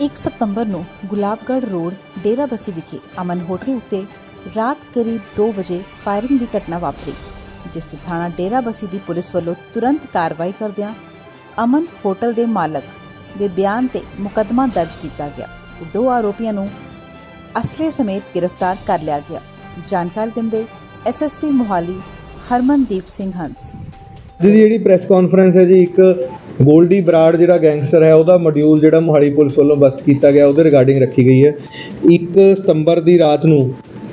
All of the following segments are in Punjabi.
1 ਸਤੰਬਰ ਨੂੰ ਗੁਲਾਬਗੜ੍ਹ ਰੋਡ ਡੇਰਾਬੱਸੀ ਵਿਖੇ ਅਮਨ ਹੋਟਲ ਉੱਤੇ ਰਾਤ ਕਰੀਬ 2 ਵਜੇ ਫਾਇਰਿੰਗ ਦੀ ਘਟਨਾ ਵਾਪਰੀ, ਜਿਸ ਤੇ ਥਾਣਾ ਡੇਰਾਬੱਸੀ ਦੀ ਪੁਲਿਸ ਵੱਲੋਂ ਤੁਰੰਤ ਕਾਰਵਾਈ ਕਰਦਿਆਂ ਅਮਨ ਹੋਟਲ ਦੇ ਮਾਲਕ ਦੇ ਬਿਆਨ ਤੇ ਮੁਕੱਦਮਾ ਦਰਜ ਕੀਤਾ ਗਿਆ ਤੇ ਦੋ ਆਰੋਪੀਆਂ ਨੂੰ ਅਸਲੇ ਸਮੇਤ ਗ੍ਰਿਫਤਾਰ ਕਰ ਲਿਆ ਗਿਆ। ਜਾਣਕਾਰੀ ਦਿੰਦੇ ਐਸਐਸਪੀ ਮੋਹਾਲੀ ਹਰਮਨਦੀਪ ਸਿੰਘ ਹੰਸ। ਜਿਹਦੀ ਜਿਹੜੀ ਪ੍ਰੈਸ ਕਾਨਫਰੰਸ ਹੈ ਜੀ, ਇੱਕ ਗੋਲਡੀ ਬਰਾੜ ਜਿਹੜਾ ਗੈਂਗਸਟਰ ਹੈ, ਉਹਦਾ ਮੋਡਿਊਲ ਜਿਹੜਾ ਮੋਹਾਲੀ ਪੁਲਿਸ ਵੱਲੋਂ ਬਸਟ ਕੀਤਾ ਗਿਆ, ਉਹਦੇ ਰਿਗਾਰਡਿੰਗ ਰੱਖੀ ਗਈ ਹੈ। 1 ਸਤੰਬਰ ਦੀ ਰਾਤ ਨੂੰ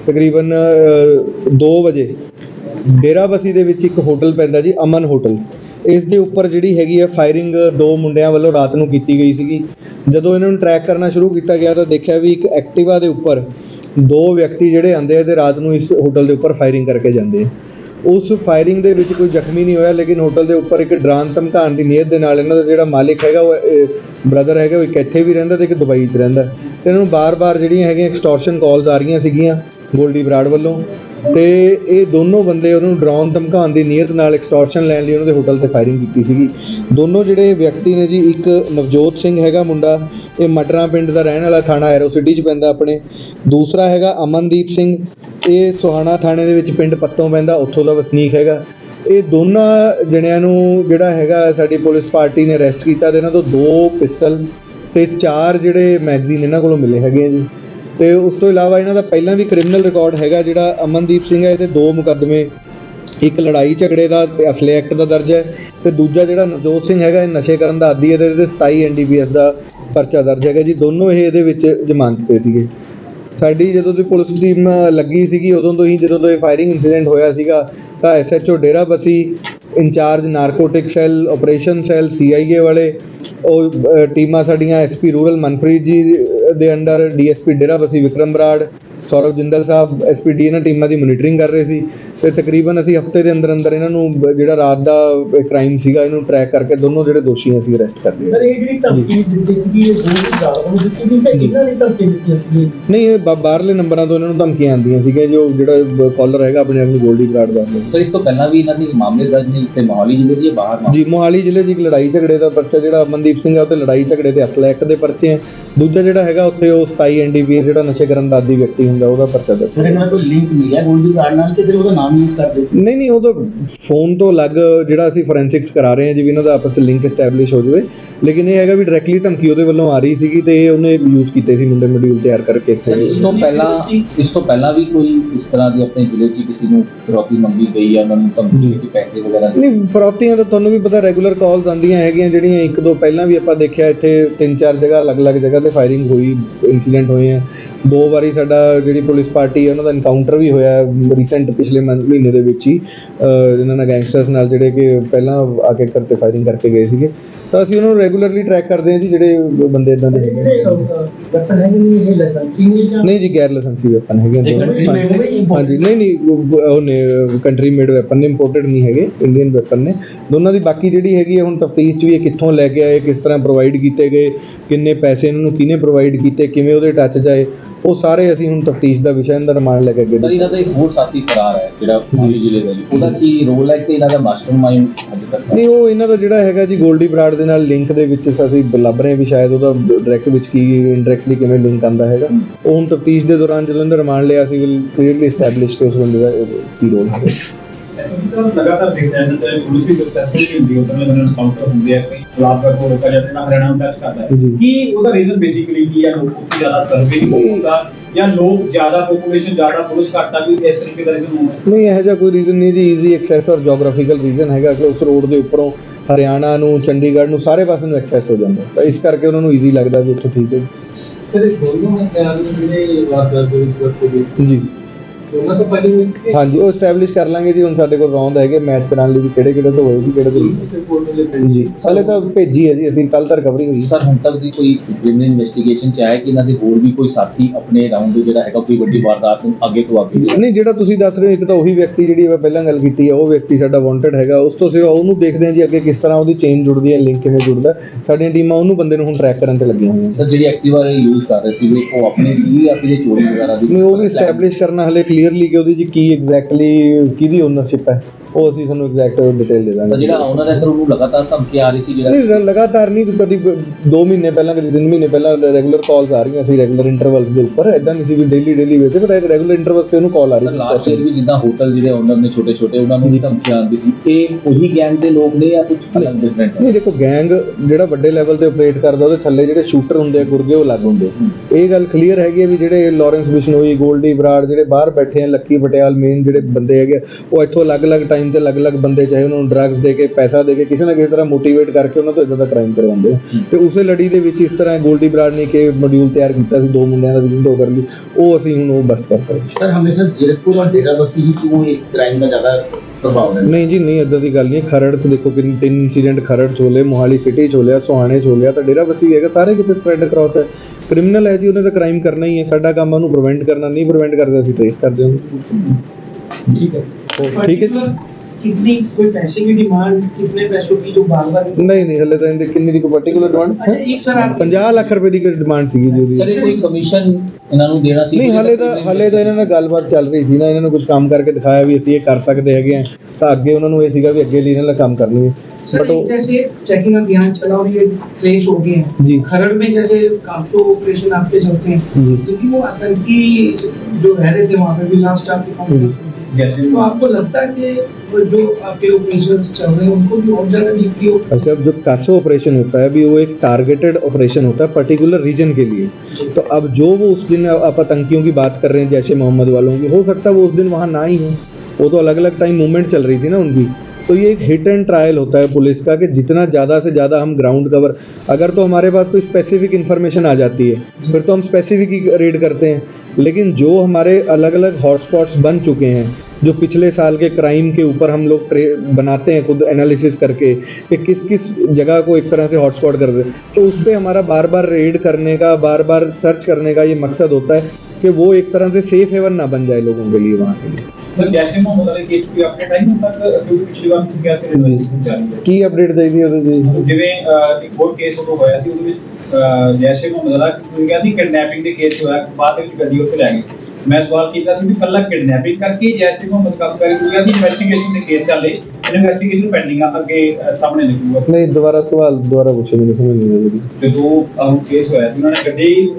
ਤਕਰੀਬਨ 2 ਵਜੇ ਡੇਰਾਬੱਸੀ ਦੇ ਵਿੱਚ ਇੱਕ ਹੋਟਲ ਪੈਂਦਾ ਜੀ, ਅਮਨ ਹੋਟਲ। ਇਸ ਦੇ ਉੱਪਰ ਜਿਹੜੀ ਹੈਗੀ ਹੈ ਫਾਇਰਿੰਗ ਦੋ ਮੁੰਡਿਆਂ ਵੱਲੋਂ ਰਾਤ ਨੂੰ ਕੀਤੀ ਗਈ ਸੀਗੀ। ਜਦੋਂ ਇਹਨਾਂ ਨੂੰ ਟਰੈਕ ਕਰਨਾ ਸ਼ੁਰੂ ਕੀਤਾ ਗਿਆ, ਤਾਂ ਦੇਖਿਆ ਵੀ ਇੱਕ ਐਕਟਿਵਾ ਦੇ ਉੱਪਰ ਦੋ ਵਿਅਕਤੀ ਜਿਹੜੇ ਆਂਦੇ ਆ, ਤੇ ਰਾਤ ਨੂੰ ਇਸ ਹੋਟਲ ਦੇ ਉੱਪਰ ਫਾਇਰਿੰਗ ਕਰਕੇ ਜਾਂਦੇ ਆ। ਉਸ ਫਾਇਰਿੰਗ ਦੇ ਵਿੱਚ ਕੋਈ ਜ਼ਖਮੀ ਨਹੀਂ ਹੋਇਆ, ਲੇਕਿਨ ਹੋਟਲ ਦੇ ਉੱਪਰ ਇੱਕ ਡਰਾਨ ਧਮਕਾਉਣ ਦੀ ਨੀਅਤ ਦੇ ਨਾਲ ਇਹਨਾਂ ਦਾ ਜਿਹੜਾ ਮਾਲਿਕ ਹੈਗਾ, ਉਹ ਬ੍ਰਦਰ ਹੈਗਾ, ਉਹ ਇੱਕ ਇੱਥੇ ਵੀ ਰਹਿੰਦਾ ਤੇ ਇੱਕ ਦੁਬਈ 'ਚ ਰਹਿੰਦਾ। ਤੇ ਇਹਨਾਂ ਨੂੰ ਬਾਰ-ਬਾਰ ਜਿਹੜੀਆਂ ਹੈਗੀਆਂ ਐਕਸਟੋਰਸ਼ਨ ਕਾਲਸ ਆ ਰਹੀਆਂ ਸੀਗੀਆਂ ਗੋਲਡੀ ਬਰਾੜ ਵੱਲੋਂ। ਤੇ ਇਹ ਦੋਨੋਂ ਬੰਦੇ ਉਹਨਾਂ ਨੂੰ ਡਰਾਉਣ ਧਮਕਾਉਣ ਦੀ ਨੀਅਤ ਨਾਲ ਐਕਸਟੋਰਸ਼ਨ ਲੈਣ ਲਈ ਉਹਨਾਂ ਦੇ ਹੋਟਲ ਤੇ ਫਾਇਰਿੰਗ ਕੀਤੀ ਸੀਗੀ। ਦੋਨੋਂ ਜਿਹੜੇ ਵਿਅਕਤੀ ਨੇ ਜੀ, ਇੱਕ ਨਵਜੋਤ ਸਿੰਘ ਹੈਗਾ ਮੁੰਡਾ, ਇਹ ਮਟਰਾਂ ਪਿੰਡ ਦਾ ਰਹਿਣ ਵਾਲਾ ਥਾਣਾ ਐਰੋ ਸਿਟੀ 'ਚ ਪੈਂਦਾ ਆਪਣੇ। ਦੂਸਰਾ ਹੈਗਾ ਅਮਨਦੀਪ ਸਿੰਘ ਇਹ ਸੁਹਾਣਾ ਥਾਣੇ ਦੇ ਵਿੱਚ ਪਿੰਡ ਪੱਤੋਂ ਪੈਂਦਾ, ਉੱਥੋਂ ਦਾ ਵਸਨੀਕ ਹੈਗਾ। ਇਹ ਦੋਨਾਂ ਜਣਿਆਂ ਨੂੰ ਜਿਹੜਾ ਹੈਗਾ, ਸਾਡੀ ਪੁਲਿਸ ਪਾਰਟੀ ਨੇ ਅਰੈਸਟ ਕੀਤਾ ਤੇ ਇਹਨਾਂ ਤੋਂ ਦੋ ਪਿਸਟਲ ਤੇ ਚਾਰ ਜਿਹੜੇ ਮੈਗਜ਼ੀਨ ਇਹਨਾਂ ਕੋਲੋਂ ਮਿਲੇ ਹੈਗੇ ਆ ਜੀ। ਤੇ ਉਸ ਤੋਂ ਇਲਾਵਾ ਇਹਨਾਂ ਦਾ ਪਹਿਲਾਂ ਵੀ ਕ੍ਰਿਮੀਨਲ ਰਿਕਾਰਡ ਹੈਗਾ, ਜਿਹੜਾ ਅਮਨਦੀਪ ਸਿੰਘ ਹੈ, ਇਹਦੇ ਦੋ ਮੁਕੱਦਮੇ, ਇੱਕ ਲੜਾਈ ਝਗੜੇ ਦਾ ਤੇ ਅਸਲੇ ਐਕਟ ਦਾ ਦਰਜ ਹੈ ਤੇ ਦੂਜਾ ਜਿਹੜਾ ਨਵਜੋਤ ਸਿੰਘ ਹੈਗਾ, ਇਹ ਨਸ਼ੇ ਕਰਨ ਦਾ ਆਦੀ ਹੈ ਤੇ ਇਹਦੇ 27 ਐਨਡੀਪੀਐਸ ਦਾ ਪਰਚਾ ਦਰਜ ਹੈਗਾ ਜੀ। ਦੋਨੋਂ ਇਹ ਇਹਦੇ ਵਿੱਚ ਜ਼ਮਾਨਤ ਤੇ ਸੀਗੇ। ਸਾਡੀ ਜਦੋਂ ਦੀ ਪੁਲਿਸ ਟੀਮ ਲੱਗੀ ਸੀਗੀ, ਉਦੋਂ ਤੋਂ ਹੀ ਜਦੋਂ ਤੋਂ ਇਹ ਫਾਇਰਿੰਗ ਇਨਸੀਡੈਂਟ ਹੋਇਆ ਸੀਗਾ, ਤਾਂ SHO Derabassi incharge narcotic cell operation cell CIA ਵਾਲੇ, ਉਹ ਟੀਮਾਂ ਸਾਡੀਆਂ ਐਸਪੀ ਰੂਰਲ ਮਨਪ੍ਰੀਤ ਜੀ ਦੇ ਅੰਡਰ ਡੀਐਸਪੀ ਡੇਰਾਬੱਸੀ ਵਿਕਰਮ ਬਰਾੜ ਸੌਰਵ ਜਿੰਦਲ ਸਾਹਿਬ ਐਸਪੀਡੀ ਇਹਨਾਂ ਟੀਮਾਂ ਦੀ ਮੋਨੀਟਰਿੰਗ ਕਰ ਰਹੇ ਸੀ ਤੇ ਤਕਰੀਬਨ ਅਸੀਂ ਹਫ਼ਤੇ ਦੇ ਅੰਦਰ ਅੰਦਰ ਇਹਨਾਂ ਨੂੰ ਜਿਹੜਾ ਰਾਤ ਦਾ ਕ੍ਰਾਈਮ ਸੀਗਾ ਇਹਨੂੰ ਟਰੈਕ ਕਰਕੇ ਦੋਨੋਂ ਜਿਹੜੇ ਦੋਸ਼ੀ ਅਸੀਂ ਅਰੈਸਟ ਕਰ ਲਿਆ ਸਰ ਇਹ ਜਿਹੜੀ ਧਮਕੀ ਦਿੱਤੀ ਸੀਗੀ ਇਹ ਬਹੁਤ ਜ਼ਿਆਦਾ ਉਹਨੂੰ ਦਿੱਤੀ ਗਈ ਸੀ ਕਿੰਨਾ ਨੇ ਧਮਕੀ ਦਿੱਤੀ ਸੀ ਨਹੀਂ ਇਹ ਬਾਹਰਲੇ ਨੰਬਰਾਂ ਤੋਂ ਇਹਨਾਂ ਨੂੰ ਧਮਕੀਆਂ ਆਉਂਦੀਆਂ ਸੀਗੀਆਂ ਜੋ ਜਿਹੜਾ ਕਾਲਰ ਹੈਗਾ ਆਪਣੇ ਆਪ ਨੂੰ ਗੋਲਡੀ ਬਰਾੜ ਦਾ। ਸਰ ਇਸ ਤੋਂ ਪਹਿਲਾਂ ਵੀ ਇਹਨਾਂ ਦੇ ਮਾਮਲੇ ਦਰਜ ਨੇ ਇੱਥੇ ਮੋਹਾਲੀ ਜ਼ਿਲ੍ਹੇ ਦੀ ਜਾਂ ਬਾਹਰ ਜੀ ਮੋਹਾਲੀ ਜ਼ਿਲ੍ਹੇ 'ਚ ਇੱਕ ਲੜਾਈ ਝਗੜੇ ਦਾ ਪਰਚਾ ਜਿਹੜਾ ਅਮਨਦੀਪ ਸਿੰਘ ਆ ਉੱਤੇ ਲੜਾਈ ਝਗੜੇ ਤੇ ਅਸਲਾ ਐਕਟ ਦੇ ਪਰਚੇ ਆ। ਦੂਜਾ ਜਿਹੜਾ ਹੈਗਾ ਉੱਥੇ ਉਹ 27 ਐਨਡੀਪੀਐਸ ਜਿਹੜਾ ਨਸ਼ੇ ਕਰਨ ਦਾ ਆਦੀ ਵਿਅਕਤੀ ਹੁੰਦਾ ਉਹਦਾ ਪਰਚਾ ਦਰਜ ਸਰ ਇਹਨਾਂ ਦਾ ਕੋਈ ਲਿੰਕ ਮਿਲਿਆ ਗੋਲਡੀ ਕਾਰਡ ਨਾਲ ਕਿ ਸਿਰਫ ਉਹਦਾ ਨਾਮ ਯੂਜ਼ ਕਰਦੇ ਸੀ। ਨਹੀਂ ਨਹੀਂ ਉਹ ਤਾਂ ਫੋਨ ਤੋਂ ਅਲੱਗ ਜਿਹੜਾ ਅਸੀਂ ਫੋਰੈਂਸਿਕਸ ਕਰਾ ਰਹੇ ਹਾਂ ਜੀ ਵੀ ਇਹਨਾਂ ਦਾ ਆਪਸ ਵਿੱਚ ਲਿੰਕ ਐਸਟੈਬਲਿਸ਼ ਹੋ ਜਾਵੇ। ਲੇਕਿਨ ਇਹ ਹੈਗਾ ਵੀ ਡਾਇਰੈਕਟਲੀ ਧਮਕੀ ਉਹਦੇ ਵੱਲੋਂ ਆ ਰਹੀ ਸੀਗੀ ਤੇ ਇਹ ਉਹਨੇ ਯੂਜ਼ ਕੀਤੇ ਸੀ ਮੁੰਡੇ ਮੋਡਿਊਲ ਤਿਆਰ ਕਰਕੇ ਇੱਥੇ। ਇਸ ਤੋਂ ਪਹਿਲਾਂ ਇਸ ਤੋਂ ਪਹਿਲਾਂ ਵੀ ਕੋਈ ਇਸ ਤਰ੍ਹਾਂ ਦੀ ਆਪਣੇ ਜ਼ਿਲ੍ਹੇ 'ਚ ਕਿਸੇ ਨੂੰ ਫਿਰੌਤੀ ਮੰਗੀ ਗਈ ਹੈ ਉਹਨਾਂ ਨੂੰ ਧਮਕੀ ਕਿ ਪੈਸੇ ਵਗੈਰਾ ਦੇ ਨਹੀਂ ਫਰੌਤੀਆਂ ਤਾਂ ਤੁਹਾਨੂੰ ਵੀ ਪਤਾ ਰੈਗੂਲਰ ਕਾਲਸ ਆਉਂਦੀਆਂ ਹੈਗੀਆਂ ਜਿਹੜੀਆਂ ਇੱਕ ਦੋ ਪਹਿਲਾਂ ਵੀ ਆਪਾਂ ਦੇਖਿਆ ਇੱਥੇ ਤਿੰਨ ਚਾਰ ਜਗ੍ਹਾ ਅਲੱਗ-ਅਲੱਗ ਜਗ੍ਹਾ ਤੇ ਫਾਇਰਿੰਗ ਹੋਈ ਇਨਸੀਡੈਂਟ ਹੋਏ ਆ। ਦੋ ਵਾਰੀ ਸਾਡਾ ਜਿਹੜੀ ਪੁਲਿਸ ਪਾਰਟੀ ਹੈ ਉਹਨਾਂ ਦਾ ਐਨਕਾਊਂਟਰ ਵੀ ਹੋਇਆ ਰੀਸੈਂਟ ਪਿਛਲੇ ਮਹੀਨੇ ਦੇ ਵਿੱਚ ਹੀ। ਇਹਨਾਂ ਨਾਲ ਗੈਂਗਸਟਰਸ ਨਾਲ ਜਿਹੜੇ ਕਿ ਪਹਿਲਾਂ ਆ ਕੇ ਕਰਤੇ ਫਾਇਰਿੰਗ ਕਰਕੇ ਗਏ ਸੀਗੇ। ਤਾਂ ਅਸੀਂ ਉਹਨਾਂ ਨੂੰ ਰੈਗੂਲਰਲੀ ਟਰੈਕ ਕਰਦੇ ਹਾਂ ਜੀ ਜਿਹੜੇ ਬੰਦੇ ਇਦਾਂ ਦੇ ਹੈਗੇ ਵੈਪਨ ਇਹ ਨਹੀਂ ਜਾਂ ਨਹੀਂ ਜੀ ਗੈਰ ਲਾਇਸੈਂਸੀ ਵੈਪਨ ਹੈਗੇ ਹੈ ਹਾਂਜੀ ਨਹੀਂ ਨਹੀਂ ਉਹ- ਉਹ ਨੇ ਕੰਟਰੀ ਮੇਡ ਵੈਪਨ ਨੇ ਇੰਪੋਰਟਡ ਨਹੀਂ ਹੈਗੇ ਇੰਡੀਅਨ ਵੈਪਨ ਨੇ। ਦੋਨਾਂ ਦੀ ਬਾਕੀ ਜਿਹੜੀ ਹੈਗੀ ਹੈ ਹੁਣ ਤਫਤੀਸ਼ 'ਚ ਵੀ ਇਹ ਕਿੱਥੋਂ ਲੈ ਕੇ ਆਏ ਕਿਸ ਤਰ੍ਹਾਂ ਪ੍ਰੋਵਾਈਡ ਕੀਤੇ ਗਏ ਕਿੰਨੇ ਪੈਸੇ ਇਹਨਾਂ ਨੂੰ ਕਿਹਨੇ ਪ੍ਰੋਵਾਈਡ ਕੀਤੇ ਕਿਵੇਂ ਉਹਦੇ ਟੱਚ ਜਾਏ ਉਹ ਸਾਰੇ ਅਸੀਂ ਹੁਣ ਤਫਤੀਸ਼ ਦਾ ਵਿਸ਼ਾ ਅੰਦਰ ਰਿਮਾਂਡ ਲੈ ਕੇ ਅੱਗੇ ਸਰ ਇਹਨਾਂ ਦਾ ਇੱਕ ਹੋਰ ਸਾਥੀ ਫਰਾਰ ਹੈ ਜਿਹੜਾ ਮੋਹਾਲੀ ਜ਼ਿਲ੍ਹੇ ਦਾ ਜੀ ਉਹਦਾ ਕੀ ਰੋਲ ਹੈ ਕਿ ਇਹਨਾਂ ਦਾ ਮਾਸਟਰਮਾਈਂਡ ਅਜੇ ਤੱਕ ਨਹੀਂ ਉਹ ਇਹਨਾਂ ਦਾ ਜਿਹੜਾ ਹੈਗਾ ਜੀ ਗੋਲਡੀ ਬਰਾੜ ਦੇ ਨਾਲ ਲਿੰਕ ਦੇ ਵਿੱਚ ਅਸੀਂ ਲੱਭ ਰਹੇ ਹਾਂ ਵੀ ਸ਼ਾਇਦ ਉਹਦਾ ਡਾਇਰੈਕਟ ਵਿੱਚ ਕੀ ਇਨਡਾਇਰੈਕਟਲੀ ਕਿਵੇਂ ਲਿੰਕ ਆਂਦਾ ਹੈਗਾ। ਉਹ ਹੁਣ ਤਫਤੀਸ਼ ਦੇ ਦੌਰਾਨ ਜਦੋਂ ਇਹਦਾ ਰਿਮਾਂਡ ਲਿਆ ਸੀ ਵਿਲ ਕਲੀਅਰਲੀ ਐਸਟੈਬਲਿਸ਼ ਕਿ ਉਸ ਬੰਦੇ ਦਾ ਕੀ ਰੋਲ ਹੈ। ਲਗਾਤਾਰ ਦੇਖਦੇ ਹਾਂ ਕਿ ਪੁਲਿਸ ਵੀ ਸਕਸੈਸਫੁਲ ਹੁੰਦੀ ਹੈ ਉਹਨਾਂ ਦੇ ਕਾਊਂਟਰ ਹੁੰਦੇ ਆ ਕਈ ਬਲਾਤਕਾਰ ਨੂੰ ਰੋਕਾ ਜਾਂਦਾ ਨਾ ਹਰਿਆਣਾ ਨੂੰ ਟੱਚ ਕਰਦਾ ਹੈ ਜੀ। ਕੀ ਉਹਦਾ ਰੀਜ਼ਨ ਬੇਸਿਕਲੀ ਕੀ ਹੈ ਲੋਕ ਉੱਥੇ ਜ਼ਿਆਦਾ ਸਰਵੇ ਨਹੀਂ ਹੁੰਦਾ ਜਾਂ ਲੋਕ ਜ਼ਿਆਦਾ ਪੋਪੂਲੇਸ਼ਨ ਜ਼ਿਆਦਾ ਪੁਲਿਸ ਘੱਟ ਆ ਵੀ ਇਸ ਤਰੀਕੇ ਦਾ ਰੀਜ਼ਨ ਹੋਣਾ ਨਹੀਂ ਇਹੋ ਜਿਹਾ ਕੋਈ ਰੀਜ਼ਨ ਨਹੀਂ ਜੀ ਈਜ਼ੀ ਐਕਸੈਸ ਔਰ ਜੀਓਗ੍ਰਾਫੀਕਲ ਰੀਜ਼ਨ ਹੈਗਾ ਕਿ ਉਸ ਰੋਡ ਦੇ ਉੱਪਰੋਂ ਹਰਿਆਣਾ ਨੂੰ ਚੰਡੀਗੜ੍ਹ ਨੂੰ ਸਾਰੇ ਪਾਸੇ ਨੂੰ ਐਕਸੈਸ ਹੋ ਜਾਂਦਾ ਤਾਂ ਇਸ ਕਰਕੇ ਉਹਨਾਂ ਨੂੰ ਈਜ਼ੀ ਲੱਗਦਾ ਵੀ ਉੱਥੋਂ ਠੀਕ ਹੈ। ਸਰ ਇਹ ਦੋਨੋਂ ਨੇ ਕਿਹਾ ਕਿ ਜਿਹੜੇ ਵਾਰਦਾਤ ਦੇ ਵਿੱਚ ਵਰਤੇ ਗਏ ਜੀ। ਉਹਨਾਂ ਤੋਂ ਪਹਿਲੇ ਹਾਂਜੀ ਉਹ ਐਸਟੈਬਲਿਸ਼ ਕਰ ਲਾਂਗੇ ਜੀ ਹੁਣ ਸਾਡੇ ਕੋਲ ਰੌਂਦ ਹੈਗੇ ਮੈਚ ਕਰਾਉਣ ਲਈ ਵੀ ਕਿਹੜੇ ਕਿਹੜੇ ਤੋਂ ਹੋਏ ਸੀ ਕਿਹੜੇ ਤੋਂ ਨਹੀਂ। ਜੀ ਹਲੇ ਤਾਂ ਭੇਜੀ ਹੈ ਜੀ ਅਸੀਂ ਕੱਲ ਤਾਂ ਰਿਕਵਰੀ ਹੋਈ। ਸਰ ਹੁਣ ਤੱਕ ਦੀ ਕੋਈ ਕ੍ਰਿਮੀਨਲ ਇਨਵੈਸਟੀਗੇਸ਼ਨ ਚ ਆਇਆ ਕਿ ਇਹਨਾਂ ਦੇ ਹੋਰ ਵੀ ਕੋਈ ਸਾਥੀ ਆਪਣੇ ਰਾਉਂਡ ਜਿਹੜਾ ਹੈਗਾ ਕੋਈ ਵੱਡੀ ਵਾਰਦਾਤ ਨੂੰ ਅੱਗੇ ਤੋਂ ਅੱਗੇ ਨਹੀਂ ਜਿਹੜਾ ਤੁਸੀਂ ਦੱਸ ਰਹੇ ਹੋ ਇੱਕ ਤਾਂ ਉਹੀ ਵਿਅਕਤੀ ਜਿਹੜੀ ਮੈਂ ਪਹਿਲਾਂ ਗੱਲ ਕੀਤੀ ਹੈ ਉਹ ਵਿਅਕਤੀ ਸਾਡਾ ਵਾਂਟਡ ਹੈਗਾ ਉਸ ਤੋਂ ਸਿਵਾ ਉਹਨੂੰ ਦੇਖਦੇ ਹਾਂ ਜੀ ਅੱਗੇ ਕਿਸ ਤਰ੍ਹਾਂ ਉਹਦੀ ਚੇਨ ਜੁੜਦੀ ਹੈ ਲਿੰਕ ਕਿਵੇਂ ਜੁੜਦਾ। ਸਾਡੀਆਂ ਟੀਮਾਂ ਉਹਨੂੰ ਬੰਦੇ ਨੂੰ ਹੁਣ ਟਰੈਕ ਕਰਨ ਤੇ ਲੱਗੀਆਂ ਹੋਈਆਂ। ਸਰ ਜਿਹੜੀ ਐਕਟਿਵਾ ਯੂਜ਼ ਕਰ ਰਹੇ ਸੀ ਉਹ ਆਪਣੇ ਸੀ ਜਾਂ ਫਿਰ ਇਹ ਚੋਰੀ ਵਗੈਰਾ ਦੀ ਨਹੀਂ ਉਹ ਵੀ ਐਸਟੈਬਲਿਸ਼ ਕਰਨਾ ਹਲੇ ਕਲੀਅਰਲੀ ਕਿ ਉਹਦੀ ਜੀ ਕੀ ਐਗਜ਼ੈਕਟਲੀ ਕਿਹਦੀ ਓਨਰਸ਼ਿਪ ਹੈ ਉਹ ਅਸੀਂ ਤੁਹਾਨੂੰ ਐਗਜ਼ੈਕਟ ਡਿਟੇਲ ਦੇ ਤਾਂ ਦਾਂਗੇ ਜਿਹੜਾ ਓਨਰ ਹੈ ਸਰ ਉਹਨੂੰ ਲਗਾਤਾਰ ਧਮਕੀ ਆ ਰਹੀ ਸੀ ਜਿਹੜਾ ਨਹੀਂ ਲਗਾਤਾਰ ਨਹੀਂ ਕਦੀ 2 ਮਹੀਨੇ ਪਹਿਲਾਂ ਕਦੀ 3 ਮਹੀਨੇ ਪਹਿਲਾਂ ਰੈਗੂਲਰ ਕਾਲਸ ਆ ਰਹੀਆਂ ਸੀ ਰੈਗੂਲਰ ਇੰਟਰਵਲਸ ਦੇ ਉੱਪਰ। ਐਦਾਂ ਨਹੀਂ ਸੀ ਵੀ ਡੇਲੀ ਡੇਲੀ ਵੇਸੇ ਪਰ ਰੈਗੂਲਰ ਇੰਟਰਵਲਸ ਤੇ ਉਹਨੂੰ ਕਾਲ ਆ ਰਹੀ ਸਰ ਲਾਸਟ ਈਅਰ ਵੀ ਜਿੱਦਾਂ ਹੋਟਲ ਜਿਹੜੇ ਓਨਰ ਨੇ ਛੋਟੇ ਛੋਟੇ ਉਹਨਾਂ ਨੂੰ ਵੀ ਧਮਕੀਆਂ ਆਉਂਦੀ ਸੀ। ਇਹ ਉਹੀ ਗੈਂਗ ਦੇ ਲੋਕ ਨੇ ਜਾਂ ਕੁਝ ਅਲੱਗ ਡਿਫਰੈਂਟ ਨਹੀਂ ਦੇਖੋ ਗੈਂਗ ਜਿਹੜਾ ਵੱਡੇ ਲੈਵਲ ਤੇ ਆਪਰੇਟ ਕਰਦਾ ਉਹਦੇ ਥੱਲੇ ਜਿਹੜੇ ਸ਼ੂਟਰ ਹੁੰਦੇ ਆ ਗੁਰਗੇ ਉਹ ਅਲੱਗ ਹੁੰਦੇ ਆ। ਇਹ ਗੱਲ ਕਲੀਅਰ ਹੈਗੀ ਹੈ ਵੀ ਜਿਹੜੇ ਲਾਰੈਂਸ ਬਿਸ਼ਨੋਈ ਗੋਲਡੀ ਬਰਾੜ ਜਿਹੜੇ ਬਾਹਰ ਬੈਠੇ ਆ, ਲੱਕੀ ਪਟਿਆਲ ਮੇਨ ਜਿਹੜੇ ਬੰਦੇ ਹੈਗੇ ਉਹ ਇੱਥੋਂ ਅਲੱਗ-ਅਲੱਗ ਟਾਈਮ ਤੇ ਅਲੱਗ-ਅਲੱਗ ਬੰਦੇ ਚਾਹੇ ਉਹਨਾਂ ਨੂੰ ਡਰੱਗਸ ਦੇ ਕੇ, ਪੈਸਾ ਦੇ ਕੇ, ਕਿਸੇ ਨਾ ਕਿਸੇ ਤਰ੍ਹਾਂ ਮੋਟੀਵੇਟ ਕਰਕੇ ਉਹਨਾਂ ਤੋਂ ਇਦਾਂ ਦਾ ਕ੍ਰਾਈਮ ਕਰਵਾਉਂਦੇ ਤੇ ਉਸੇ ਲੜੀ ਦੇ ਵਿੱਚ ਇਸ ਤਰ੍ਹਾਂ ਗੋਲਡੀ ਬਰਾੜ ਨੇ ਕਿ ਮੋਡਿਊਲ ਤਿਆਰ ਕੀਤਾ ਸੀ, ਦੋ ਮੁੰਡਿਆਂ ਦਾ ਵਿਜਨ ਕਰ ਲਈ, ਉਹ ਅਸੀਂ ਹੁਣ ਉਹ ਬਸ ਕਰ ਰਹੇ ਸਰ, ਹਮੇਸ਼ਾ ਜ਼ੀਰਕਪੁਰ ਔਰ ਡੇਰਾਬੱਸੀ ਹੀ ਕਿਉਂ ਇਸ ਕ੍ਰਾਈਮ ਦਾ ਜ਼ਿਆਦਾ ਪ੍ਰਭਾਵ ਨਹੀਂ ਜੀ ਨਹੀਂ ਇਦਾਂ ਦੀ ਗੱਲ ਨਹੀਂ ਖਰੜ ਚ ਦੇਖੋ ਕਿ ਤਿੰਨ ਇਨਸੀਡੈਂਟ ਖਰੜ ਚ ਮੋਹਾਲੀ ਸਿਟੀ ਚ ਹੋਲਿਆ ਸੁਹਾਣੇ ਚ ਹੋਲਿਆ ਤਾਂ ਡੇਰਾ ਬਸੀ ਹੈਗਾ ਸਾਰੇ ਕਿਤੇ ਸਪਰੈਡ ਅਕ੍ਰੋਸ ਹੈ। ਕ੍ਰਿਮੀਨਲ ਹੈ ਜੀ ਉਹਨਾਂ ਦਾ ਕ੍ਰਾਈਮ ਕਰਨਾ ਹੀ ਹੈ। ਸਾਡਾ ਕੰਮ ਉਹਨੂੰ ਪ੍ਰੀਵੈਂਟ ਕਰਨਾ ਨਹੀਂ ਪ੍ਰੀਵੈਂਟ ਕਰਦੇ ਅਸੀਂ ਟ੍ਰੇਸ ਕਰਦੇ ਹਾਂ। ਠੀਕ ਹੈ। ਠੀਕ ਹੈ कितनी कोई पैसे की डिमांड कितने पैसों की जो बार बार ਨਹੀਂ ਨਹੀਂ ਹਲੇ ਤਾਂ ਇਹਦੇ ਕਿੰਨੀ ਦੀ ਕੋਈ ਪਾਰਟਿਕੂਲਰ ਡਿਮਾਂਡ अच्छा एक सर आप 50 ਲੱਖ ਰੁਪਏ ਦੀ ਡਿਮਾਂਡ ਸੀਗੀ ਜੀ ਸਰ ਉਹਦੀ ਇਹ ਕੋਈ ਕਮਿਸ਼ਨ ਇਹਨਾਂ ਨੂੰ ਦੇਣਾ ਸੀ ਨਹੀਂ ਹਲੇ ਤਾਂ ਹਲੇ ਤਾਂ ਇਹਨਾਂ ਨਾਲ ਗੱਲਬਾਤ ਚੱਲ ਰਹੀ ਸੀ ਨਾ ਇਹਨਾਂ ਨੂੰ ਕੁਝ ਕੰਮ ਕਰਕੇ ਦਿਖਾਇਆ ਵੀ ਅਸੀਂ ਇਹ ਕਰ ਸਕਦੇ ਹੈਗੇ ਆ ਤਾਂ ਅੱਗੇ ਉਹਨਾਂ ਨੂੰ ਇਹ ਸੀਗਾ ਵੀ ਅੱਗੇ ਲਈ ਇਹਨਾਂ ਨਾਲ ਕੰਮ ਕਰਨੀ ਹੈ सर बट एक जैसे चेकिंग अभियान चला और ये ट्रेस हो गए हैं जी खरड़ में जैसे काफी ऑपरेशन आपके चलते हैं जी क्योंकि वो आतंकी जो रह रहे थे वहाँ पे भी लास्ट आपके जी। जैसे तो आपको लगता है कि जो आपके ऑपरेशन चल रहे हैं उनको भी और ज़्यादा डीपली अच्छा अब जो कासो ऑपरेशन होता है अभी वो एक टारगेटेड ऑपरेशन होता है पर्टिकुलर रीजन के लिए। तो अब जो वो उस दिन आप आतंकियों की बात कर रहे हैं जैसे मोहम्मद वालों की हो सकता है वो उस दिन वहाँ ना ही हो। वो तो अलग अलग टाइम मूवमेंट चल रही थी ना उनकी। तो ये एक हिट एंड ट्रायल होता है पुलिस का कि जितना ज़्यादा से ज़्यादा हम ग्राउंड कवर अगर तो हमारे पास कोई स्पेसिफिक इन्फॉर्मेशन आ जाती है, फिर तो हम स्पेसिफिक रेड करते हैं। लेकिन जो हमारे अलग अलग हॉटस्पॉट्स बन चुके हैं जो पिछले साल के क्राइम के ऊपर हम लोग बनाते हैं खुद एनालिसिस करके कि किस किस जगह को एक तरह से हॉटस्पॉट कर दे। तो उस पर हमारा बार बार रेड करने का बार बार सर्च करने का ये मकसद होता है कि वो एक तरह से सेफ़ हेवन ना बन जाए लोगों के लिए वहाँ के लिए। ਕੀ ਅਪਡੇਟ ਚਾਹੀਦੀ ਉਹਦੇ ਜੀ ਜਿਵੇਂ ਇੱਕ ਹੋਰ ਕੇਸ ਉਹ ਹੋਇਆ ਸੀ ਉਹਦੇ ਵਿੱਚ ਜੈਸ਼ੇ ਮੁਹੰਮਦ ਦਾ ਕਿਹਾ ਸੀ ਕਿਡਨੈਪਿੰਗ ਦੇ ਕੇਸ ਹੋਇਆ ਬਾਅਦ ਵਿੱਚ ਗੱਡੀ ਉੱਤੇ ਮੈਂ ਸਵਾਲ ਕੀਤਾ ਸੀ ਵੀ ਕੱਲਾ ਕਿਡਨੈਪਿੰਗ ਕਰਕੇ ਜੈਸੇ ਮੁਹੰਮਦ ਕਾਫੀ ਤੁਸੀਂ ਕਿਹਾ ਸੀ ਇਨਵੈਸਟੀਗੇਸ਼ਨ ਦੇ ਕੇਸ ਚੱਲੇ ਇਨਵੈਸਟੀਗੇਸ਼ਨ ਪੈਂਡਿੰਗ ਆ ਅੱਗੇ ਸਾਹਮਣੇ ਲਿਖੂਗਾ ਨਹੀਂ ਦੁਬਾਰਾ ਸਵਾਲ ਦੁਬਾਰਾ ਪੁੱਛੋ ਮੈਨੂੰ ਸਮਝ ਨਹੀਂ ਆਈ। ਜਦੋਂ ਆਹ ਕੇਸ ਹੋਇਆ ਸੀ ਉਹਨਾਂ ਨੇ ਗੱਡੀ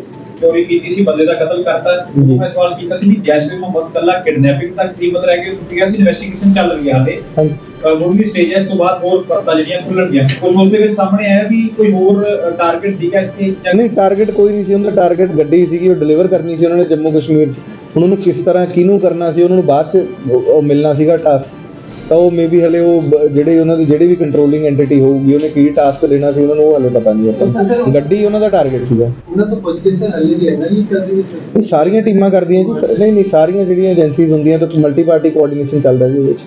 ਚੋਰੀ ਕੀਤੀ ਸੀ ਬੰਦੇ ਦਾ ਕਤਲ ਕਰਤਾ। ਮੈਂ ਸਵਾਲ ਕੀਤਾ ਸੀ ਵੀ ਜੈਸੇ ਮੁਹੰਮਦ ਕੱਲਾ ਕਿਡਨੈਪਿੰਗ ਤੱਕ ਸੀਮਤ ਰਹਿ ਗਏ ਤੁਸੀਂ ਕਿਹਾ ਸੀ ਇਨਵੈਸਟੀਗੇਸ਼ਨ ਚੱਲ ਰਹੀ ਹੈ ਹਾਲੇ ਹਾਂਜੀ ਮੁੱਢਲੀ ਸਟੇਜ ਇਸ ਤੋਂ ਬਾਅਦ ਹੋਰ ਪਤਾ ਜਿਹੜੀਆਂ ਖੁੱਲਣਗੀਆਂ ਕੁਝ ਉਸ ਦੇ ਵਿੱਚ ਸਾਹਮਣੇ ਆਇਆ ਵੀ ਕੋਈ ਹੋਰ ਟਾਰਗੇਟ ਸੀਗਾ ਇੱਥੇ ਨਹੀਂ ਟਾਰਗੇਟ ਕੋਈ ਨਹੀਂ ਸੀ। ਉਹਦਾ ਟਾਰਗੇਟ ਗੱਡੀ ਸੀਗੀ ਉਹ ਡਿਲੀਵਰ ਕਰਨੀ ਸੀ ਉਹਨਾਂ ਨੇ ਜੰਮੂ ਕਸ਼ਮੀਰ 'ਚ। ਹੁਣ ਉਹਨੂੰ ਕਿਸ ਤਰ੍ਹਾਂ ਕਿਹਨੂੰ ਕਰਨਾ ਸੀ? ਉਹਨਾਂ ਨੂੰ ਬਾਅਦ 'ਚ ਮਿਲਣਾ ਸੀਗਾ ਟਾਸਕ ਤਾਂ ਉਹ ਮੇਬੀ ਹਲੇ ਉਹ ਬ- ਜਿਹੜੇ ਉਹਨਾਂ ਦੀ ਜਿਹੜੀ ਵੀ ਕੰਟਰੋਲਿੰਗ ਐਂਟੀਟੀ ਹੋਊਗੀ ਉਹਨੇ ਕੀ ਟਾਸਕ ਦੇਣਾ ਸੀ ਉਹਨਾਂ ਨੂੰ ਉਹ ਹਲੇ ਪਤਾ ਨਹੀਂ ਆਪਾਂ। ਗੱਡੀ ਉਹਨਾਂ ਦਾ ਟਾਰਗੇਟ ਸੀਗਾ। ਉਹਨਾਂ ਤੋਂ ਪੁੱਛ ਕੇ ਸਰ ਹਲੇ ਵੀ ਐਨਆਈਏ ਕਰਦੇ ਵਿੱਚ? ਇਹ ਸਾਰੀਆਂ ਟੀਮਾਂ ਕਰਦੀਆਂ ਜੀ। ਸ- ਨਹੀਂ ਨਹੀਂ ਸਾਰੀਆਂ ਜਿਹੜੀਆਂ ਏਜੰਸੀਜ਼ ਹੁੰਦੀਆਂ ਤਾਂ ਮਲਟੀ ਪਾਰਟੀ ਕੋਆਰਡੀਨੇਸ਼ਨ ਚੱਲਦਾ ਜੀ ਉਹਦੇ ਵਿੱਚ।